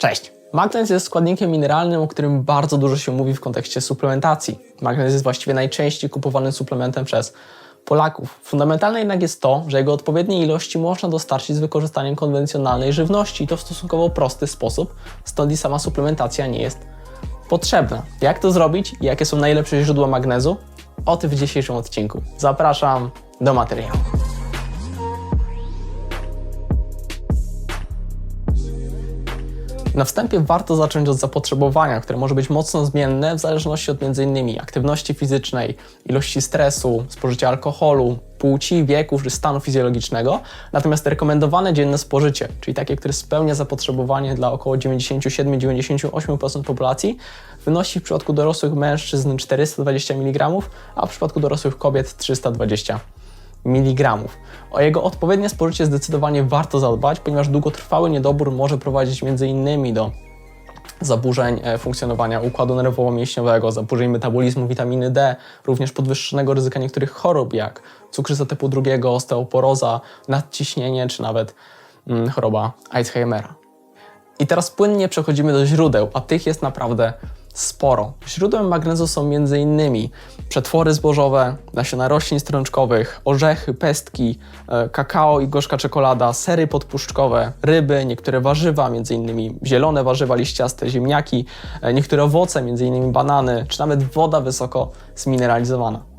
Cześć! Magnez jest składnikiem mineralnym, o którym bardzo dużo się mówi w kontekście suplementacji. Magnez jest właściwie najczęściej kupowanym suplementem przez Polaków. Fundamentalne jednak jest to, że jego odpowiedniej ilości można dostarczyć z wykorzystaniem konwencjonalnej żywności i to w stosunkowo prosty sposób, stąd i sama suplementacja nie jest potrzebna. Jak to zrobić i jakie są najlepsze źródła magnezu? O tym w dzisiejszym odcinku. Zapraszam do materiału. Na wstępie warto zacząć od zapotrzebowania, które może być mocno zmienne w zależności od m.in. aktywności fizycznej, ilości stresu, spożycia alkoholu, płci, wieku czy stanu fizjologicznego. Natomiast rekomendowane dzienne spożycie, czyli takie, które spełnia zapotrzebowanie dla około 97-98% populacji, wynosi w przypadku dorosłych mężczyzn 420 mg, a w przypadku dorosłych kobiet 320 mg. O jego odpowiednie spożycie zdecydowanie warto zadbać, ponieważ długotrwały niedobór może prowadzić m.in. do zaburzeń e, funkcjonowania układu nerwowo-mięśniowego, zaburzeń metabolizmu witaminy D, również podwyższonego ryzyka niektórych chorób, jak cukrzyca typu drugiego, osteoporoza, nadciśnienie czy nawet mm, choroba Alzheimera. I teraz płynnie przechodzimy do źródeł, a tych jest naprawdę sporo. Źródłem magnezu są m.in. przetwory zbożowe, nasiona roślin strączkowych, orzechy, pestki, e, kakao i gorzka czekolada, sery podpuszczkowe, ryby, niektóre warzywa, m.in. zielone warzywa liściaste, ziemniaki, e, niektóre owoce, m.in. banany, czy nawet woda wysoko zmineralizowana.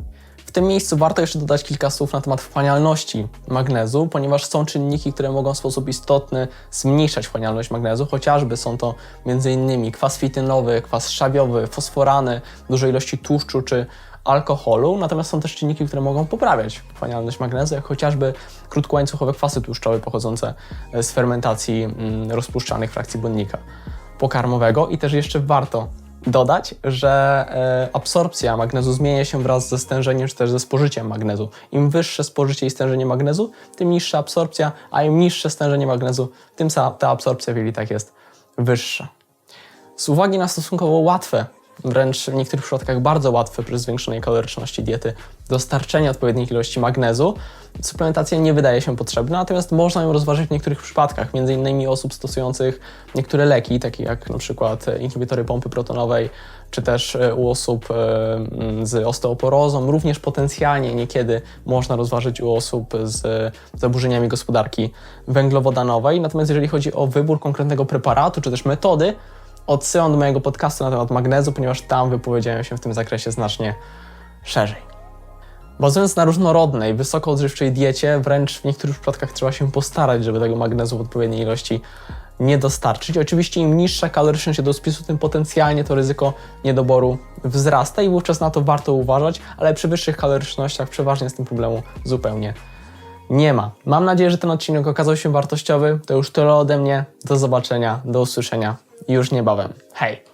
W tym miejscu warto jeszcze dodać kilka słów na temat wchłanialności magnezu, ponieważ są czynniki, które mogą w sposób istotny zmniejszać wchłanialność magnezu, chociażby są to m.in. kwas fitynowy, kwas szawiowy, fosforany, duże ilości tłuszczu czy alkoholu, natomiast są też czynniki, które mogą poprawiać wchłanialność magnezu, jak chociażby krótkołańcuchowe kwasy tłuszczowe pochodzące z fermentacji mm, rozpuszczanych frakcji błonnika pokarmowego i też jeszcze warto dodać, że e, absorpcja magnezu zmienia się wraz ze stężeniem czy też ze spożyciem magnezu. Im wyższe spożycie i stężenie magnezu, tym niższa absorpcja, a im niższe stężenie magnezu, tym ta absorpcja w jelitach jest wyższa. Z uwagi na stosunkowo łatwe, wręcz w niektórych przypadkach bardzo łatwe przy zwiększonej kaloryczności diety, dostarczenie odpowiednich ilości magnezu, suplementacja nie wydaje się potrzebna, natomiast można ją rozważyć w niektórych przypadkach, m.in. osób stosujących niektóre leki, takie jak przykład e, inhibitory pompy protonowej, czy też e, u osób e, z osteoporozą, również potencjalnie niekiedy można rozważyć u osób z zaburzeniami gospodarki węglowodanowej. Natomiast jeżeli chodzi o wybór konkretnego preparatu, czy też metody, odsyłam do mojego podcastu na temat magnezu, ponieważ tam wypowiedziałem się w tym zakresie znacznie szerzej. Bazując na różnorodnej, wysoko odżywczej diecie, wręcz w niektórych przypadkach trzeba się postarać, żeby tego magnezu w odpowiedniej ilości nie dostarczyć. Oczywiście im niższa kaloryczność jadłospisu, tym potencjalnie to ryzyko niedoboru wzrasta i wówczas na to warto uważać, ale przy wyższych kalorycznościach przeważnie z tym problemu zupełnie nie ma. Mam nadzieję, że ten odcinek okazał się wartościowy. To już tyle ode mnie. Do zobaczenia, do usłyszenia już niebawem. Hej!